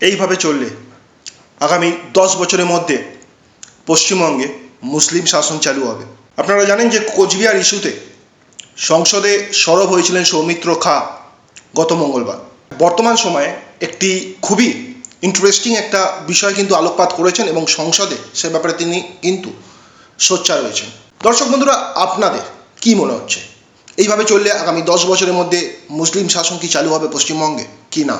এইভাবে চললে আগামী দশ বছরের মধ্যে পশ্চিমবঙ্গে মুসলিম শাসন চালু হবে। আপনারা জানেন যে কোচবিহার ইস্যুতে সংসদে সরব হয়েছিলেন সৌমিত্র খা গত মঙ্গলবার। বর্তমান সময়ে একটি খুবই ইন্টারেস্টিং একটা বিষয় কিন্তু আলোকপাত করেছেন এবং সংসদে সে ব্যাপারে তিনি কিন্তু সোচ্চার রয়েছেন দর্শক বন্ধুরা, আপনাদের কি মনে হচ্ছে? এইভাবে চললে আগামী দশ বছরের মধ্যে মুসলিম শাসন কি চালু হবে পশ্চিমবঙ্গে? কি না?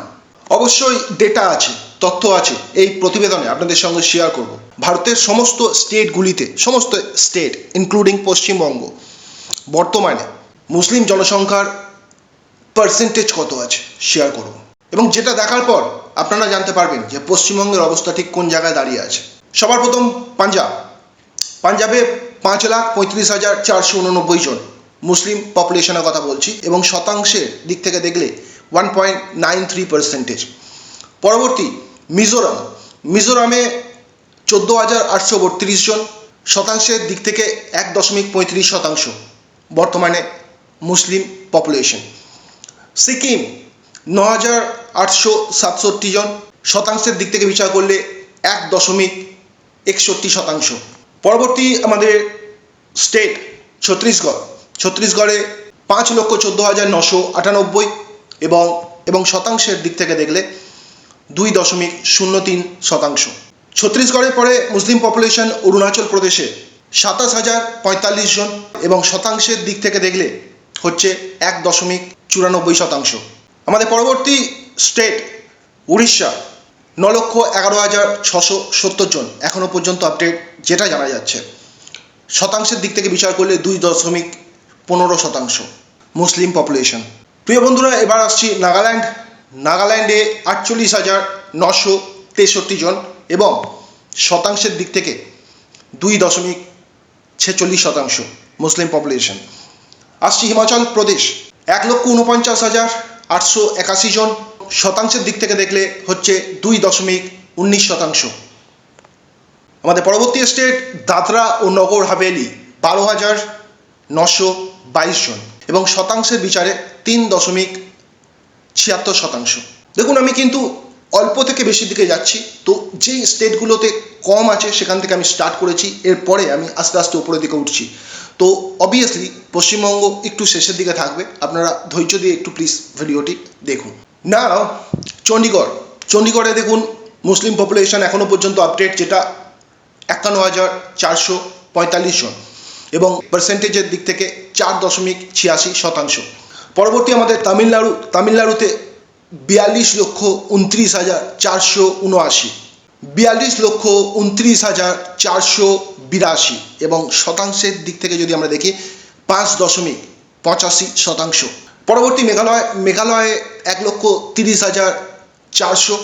অবশ্যই ডেটা আছে, তথ্য আছে, এই প্রতিবেদনে আপনাদের সঙ্গে শেয়ার করব। ভারতের সমস্ত স্টেটগুলিতে সমস্ত স্টেট ইনক্লুডিং পশ্চিমবঙ্গ, বর্তমানে মুসলিম জনসংখ্যার পার্সেন্টেজ কত আছে শেয়ার করব। এবং যেটা দেখার পর আপনারা জানতে পারবেন যে পশ্চিমবঙ্গের অবস্থা ঠিক কোন জায়গায় দাঁড়িয়ে আছে। সবার প্রথম পাঞ্জাব। পাঞ্জাবে পাঁচ লাখ পঁয়ত্রিশ হাজার চারশো উননব্বই জন মুসলিম পপুলেশনের কথা বলছি এবং শতাংশের দিক থেকে দেখলে one point nine three percentage পরবর্তী, মিজোরাম। মিজোরামে চোদ্দ হাজার আটশো বত্রিশ জন, শতাংশের দিক থেকে এক দশমিক পঁয়ত্রিশ শতাংশ বর্তমানে মুসলিম পপুলেশন। সিকিম ন হাজার আটশো সাতষট্টি জন, শতাংশের দিক থেকে বিচার করলে এক দশমিক একষট্টি শতাংশ। পরবর্তী আমাদের স্টেট, ছত্তিশগড়। ছত্তিশগড়ে পাঁচ লক্ষ চোদ্দ হাজার নশো আটানব্বই এবং এবং শতাংশের দিক থেকে দেখলে দুই দশমিক শূন্য তিন শতাংশ। ছত্তিশগড়ের পরে মুসলিম পপুলেশন অরুণাচল প্রদেশে সাতাশ হাজার পঁয়তাল্লিশ জন এবং শতাংশের দিক থেকে দেখলে হচ্ছে এক দশমিক চুরানব্বই শতাংশ। আমাদের পরবর্তী স্টেট উড়িষ্যা ন লক্ষ এগারো হাজার ছশো সত্তর জন এখনও পর্যন্ত আপডেট, যেটা জানা যাচ্ছে। শতাংশের দিক থেকে বিচার করলে দুই দশমিক পনেরো শতাংশ মুসলিম পপুলেশন। প্রিয় বন্ধুরা, এবার আসছি নাগাল্যান্ড। নাগাল্যান্ডে আটচল্লিশ হাজার নশো তেষট্টি জন এবং শতাংশের দিক থেকে দুই দশমিক ছেচল্লিশ শতাংশ মুসলিম পপুলেশন আসছি হিমাচল প্রদেশ। এক লক্ষ উনপঞ্চাশ হাজার আটশো একাশি জন শতাংশের দিক থেকে দেখলে হচ্ছে দুই দশমিক উনিশ শতাংশ। আমাদের পরবর্তী স্টেট দাদরা ও নগর হাভেলি, বারো হাজার নশো বাইশ জন এবং শতাংশের বিচারে তিন দশমিক ছিয়াত্তর শতাংশ। দেখুন, আমি কিন্তু অল্প থেকে বেশি দিকে যাচ্ছি, তো যেই স্টেটগুলোতে কম আছে সেখান থেকে আমি স্টার্ট করেছি, এরপরে আমি আস্তে আস্তে উপরের দিকে উঠছি। তো অবভিয়াসলি পশ্চিমবঙ্গ একটু শেষের দিকে থাকবে, আপনারা ধৈর্য দিয়ে একটু প্লিজ ভিডিওটি দেখুন। না চণ্ডীগড় চণ্ডীগড়ে দেখুন, মুসলিম পপুলেশন এখনও পর্যন্ত আপডেট যেটা একান্ন হাজার চারশো পঁয়তাল্লিশ জন এবং পার্সেন্টেজের দিক থেকে চার দশমিক ছিয়াশি শতাংশ। পরবর্তী আমাদের তামিলনাড়ু, তামিলনাড়ুতে বিয়াল্লিশ লক্ষ উনত্রিশ হাজার চারশো উনআশি। বিয়াল্লিশ লক্ষ উনত্রিশ হাজার চারশো বিরাশি এবং শতাংশের দিক থেকে যদি আমরা দেখি, পাঁচ দশমিক পঁচাশি শতাংশ। পরবর্তী মেঘালয়, মেঘালয়ে এক লক্ষ তিরিশ হাজার চারশো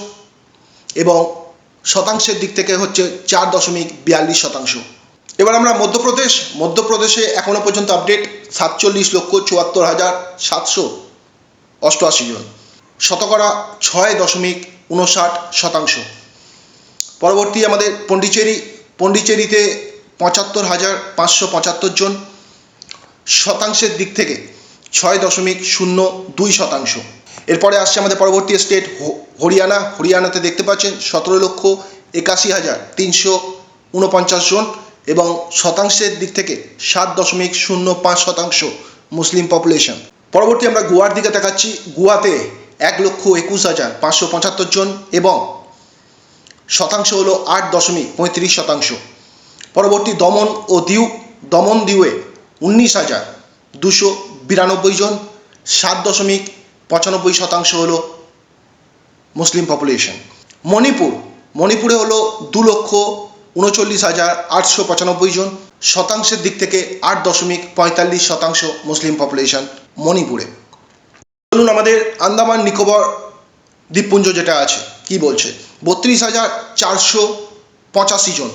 এবং শতাংশের দিক থেকে হচ্ছে চার দশমিক বিয়াল্লিশ শতাংশ। এবার আমরা মধ্যপ্রদেশ। মধ্যপ্রদেশে এখনও পর্যন্ত আপডেট সাতচল্লিশ লক্ষ চুয়াত্তর হাজার সাতশো অষ্টআশি জন। শতকরা ছয় দশমিক উনষাট শতাংশ। পরবর্তী আমাদের পন্ডিচেরি। পন্ডিচেরিতে পঁচাত্তর হাজার পাঁচশো পঁচাত্তর জন। শতাংশের দিক থেকে ছয় দশমিক শূন্য দুই শতাংশ। এরপরে আসছে আমাদের পরবর্তী স্টেট হরিয়ানা। হরিয়ানাতে দেখতে পাচ্ছেন সতেরো লক্ষ একাশি হাজার তিনশো উনপঞ্চাশ জন। এবং শতাংশের দিক থেকে সাত দশমিক শূন্য পাঁচ শতাংশ মুসলিম পপুলেশন। পরবর্তী আমরা গোয়ার দিকে দেখাচ্ছি। গোয়াতে এক লক্ষ একুশ হাজার পাঁচশো পঁচাত্তর জন এবং শতাংশ হলো আট দশমিক পঁয়ত্রিশ শতাংশ। পরবর্তী দমন ও দিউ দমন দিউয়ে উনিশ হাজার দুশো বিরানব্বই জন, সাত দশমিক পঁচানব্বই শতাংশ হলো মুসলিম পপুলেশন। মণিপুর, মণিপুরে হলো দু লক্ষ উনচল্লিশ হাজার আটশো পঁচানব্বই জন, শতাংশের দিক থেকে আট দশমিক পঁয়তাল্লিশ শতাংশ মুসলিম পপুলেশন মণিপুরে। চলুন আমাদের আন্দামান, নিকোবর দ্বীপপুঞ্জ যেটা আছে, কি বলছে? বত্রিশ হাজার চারশো পঁচাশি জন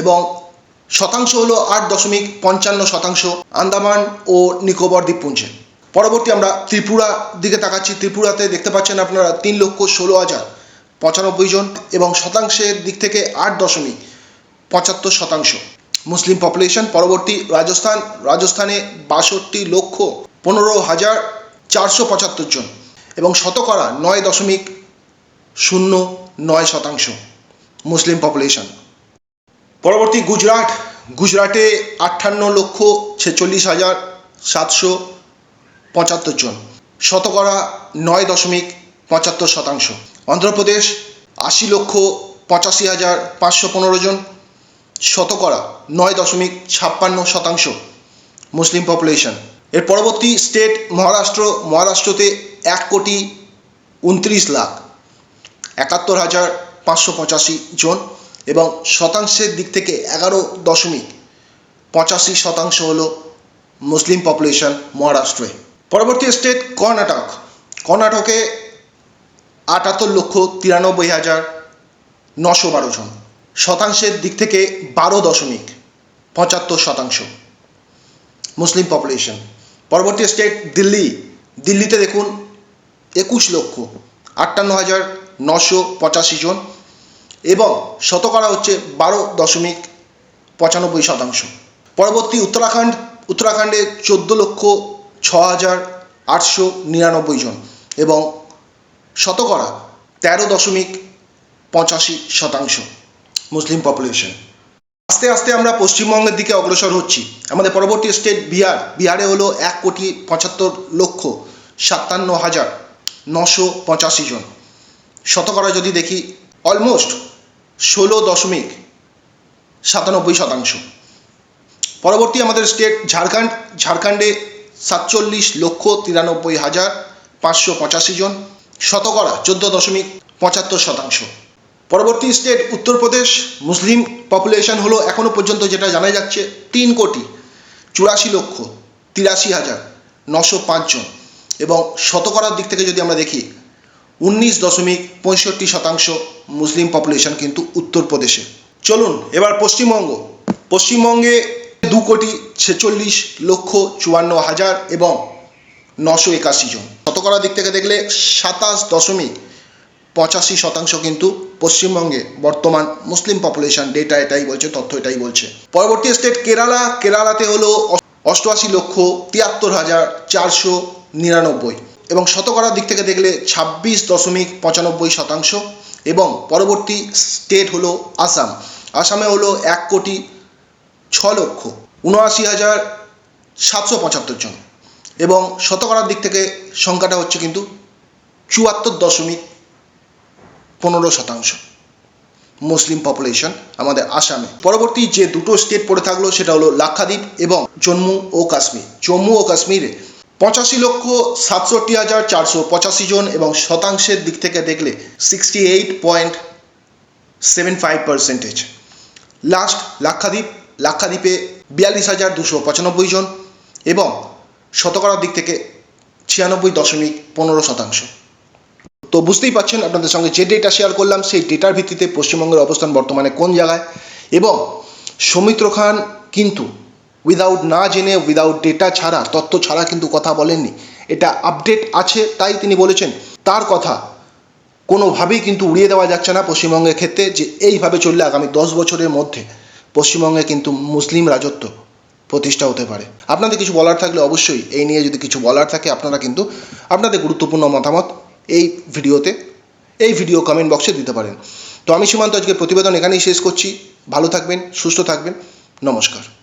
এবং শতাংশ হলো আট দশমিক পঞ্চান্ন শতাংশ আন্দামান ও নিকোবর দ্বীপপুঞ্জে। পরবর্তী আমরা ত্রিপুরা দিকে তাকাচ্ছি। ত্রিপুরাতে দেখতে পাচ্ছেন আপনারা তিন লক্ষ ষোলো হাজার পঁচানব্বই জন এবং শতাংশের দিক থেকে আট দশমিক পঁচাত্তর শতাংশ। মুসলিম পপুলেশন পরবর্তী রাজস্থান, রাজস্থানে বাষট্টি লক্ষ পনেরো হাজার চারশো পঁচাত্তর জন এবং শতকরা নয় দশমিক শূন্য নয় শতাংশ মুসলিম পপুলেশন। পরবর্তী গুজরাট, গুজরাটে আটান্ন লক্ষ ছেচল্লিশ হাজার সাতশো পঁচাত্তর জন, শতকরা নয় দশমিক পঁচাত্তর শতাংশ। অন্ধ্রপ্রদেশ আশি লক্ষ পঁচাশি হাজার পাঁচশো পনেরো জন শতকরা নয় দশমিক ছাপ্পান্ন শতাংশ মুসলিম পপুলেশন। এর পরবর্তী স্টেট মহারাষ্ট্র, মহারাষ্ট্রতে এক কোটি উনত্রিশ লাখ একাত্তর হাজার পাঁচশো পঁচাশি জন এবং শতাংশের দিক থেকে এগারো দশমিক পঁচাশি শতাংশ হলো মুসলিম পপুলেশন মহারাষ্ট্রে। পরবর্তী স্টেট কর্ণাটক। কর্ণাটকে আটাত্তর লক্ষ তিরানব্বই হাজার নশো বারো জন। শতাংশের দিক থেকে বারো দশমিক পঁচাত্তর শতাংশ মুসলিম পপুলেশন। পরবর্তী স্টেট দিল্লি। দিল্লিতে দেখুন একুশ লক্ষ আটান্ন হাজার নশো পঁচাশি জন এবং শতকরা হচ্ছে বারো দশমিক পঁচানব্বই শতাংশ। পরবর্তী উত্তরাখণ্ড। উত্তরাখণ্ডে চোদ্দ লক্ষ ছ হাজার আটশো নিরানব্বই জন এবং শতকরা তেরো দশমিক পঁচাশি শতাংশ। মুসলিম পপুলেশন আস্তে আস্তে আমরা পশ্চিমবঙ্গের দিকে অগ্রসর হচ্ছি। আমাদের পরবর্তী স্টেট বিহার। বিহারে হলো এক কোটি পঁচাত্তর লক্ষ সাতান্ন হাজার নশো পঁচাশি জন। শতকরা যদি দেখি অলমোস্ট ষোলো দশমিক সাতানব্বই শতাংশ। পরবর্তী আমাদের স্টেট ঝাড়খণ্ড। ঝাড়খণ্ডে সাতচল্লিশ লক্ষ তিরানব্বই হাজার পাঁচশো পঁচাশি জন। শতকরা চোদ্দ দশমিক পঁচাত্তর শতাংশ। পরবর্তী স্টেট উত্তরপ্রদেশ মুসলিম পপুলেশন হলো এখনও পর্যন্ত যেটা জানা যাচ্ছে, তিন কোটি চুরাশি লক্ষ তিরাশি হাজার নশো পাঁচজন এবং শতকরার দিক থেকে যদি আমরা দেখি, উনিশ দশমিক পঁয়ষট্টি শতাংশ মুসলিম পপুলেশন কিন্তু উত্তরপ্রদেশে চলুন, এবার পশ্চিমবঙ্গ। পশ্চিমবঙ্গে দু কোটি ছেচল্লিশ লক্ষ চুয়ান্ন হাজার এবং নশো একাশি জন। শতকরার দিক থেকে দেখলে সাতাশ দশমিক পঁচাশি শতাংশ কিন্তু পশ্চিমবঙ্গে বর্তমান মুসলিম পপুলেশন ডেটা এটাই বলছে, তথ্য এটাই বলছে। পরবর্তী স্টেট কেরালা, কেরালাতে হলো অষ্টআশি লক্ষ তিয়াত্তর হাজার চারশো নিরানব্বই। এবং শতকরার দিক থেকে দেখলে ছাব্বিশ দশমিক পঁচানব্বই শতাংশ। এবং পরবর্তী স্টেট হলো আসাম। আসামে হলো এক কোটি ছ লক্ষ উনআশি হাজার সাতশো পঁচাত্তর জন। এবং শতকরার দিক থেকে সংখ্যাটা হচ্ছে কিন্তু চুয়াত্তর দশমিক পনেরো শতাংশ। মুসলিম পপুলেশন আমাদের আসামে। পরবর্তী যে দুটো স্টেট পড়ে থাকল সেটা হলো লাক্ষাদ্বীপ এবং জম্মু ও কাশ্মীর। জম্মু ও কাশ্মীরে পঁচাশি লক্ষ সাতষট্টি হাজার চারশো পঁচাশি জন এবং শতাংশের দিক থেকে দেখলে sixty eight point seven five percentage last Lakshadweep. লাক্ষাদ্বীপে বিয়াল্লিশ হাজার দুশো পঁচানব্বই জন এবং শতকরার দিক থেকে ছিয়ানব্বই দশমিক পনেরো শতাংশ। তো বুঝতেই পারছেন, আপনাদের সঙ্গে যে ডেটা শেয়ার করলাম, সেই ডেটার ভিত্তিতে পশ্চিমবঙ্গের অবস্থান বর্তমানে কোন জায়গায়? এবং সৌমিত্র খান কিন্তু উইদাউট না জেনে উইদাউট ডেটা ছাড়া, তথ্য ছাড়া কিন্তু কথা বলেননি। এটা আপডেট আছে, তাই তিনি বলেছেন। তার কথা কোনোভাবেই কিন্তু উড়িয়ে দেওয়া যাচ্ছে না পশ্চিমবঙ্গের ক্ষেত্রে, যে এইভাবে চললে আগামী দশ বছরের মধ্যে পশ্চিমবঙ্গে কিন্তু মুসলিম রাজত্ব প্রতিষ্ঠা হতে পারে। আপনাদের কিছু বলার থাকলে অবশ্যই এই নিয়ে যদি কিছু বলার থাকে, আপনারা কিন্তু আপনাদের গুরুত্বপূর্ণ মতামত এই ভিডিওতে, এই ভিডিও কমেন্ট বক্সে দিতে পারেন। তো আমি সীমান্ত আজকে প্রতিবেদন এখানেই শেষ করছি। ভালো থাকবেন, সুস্থ থাকবেন। নমস্কার।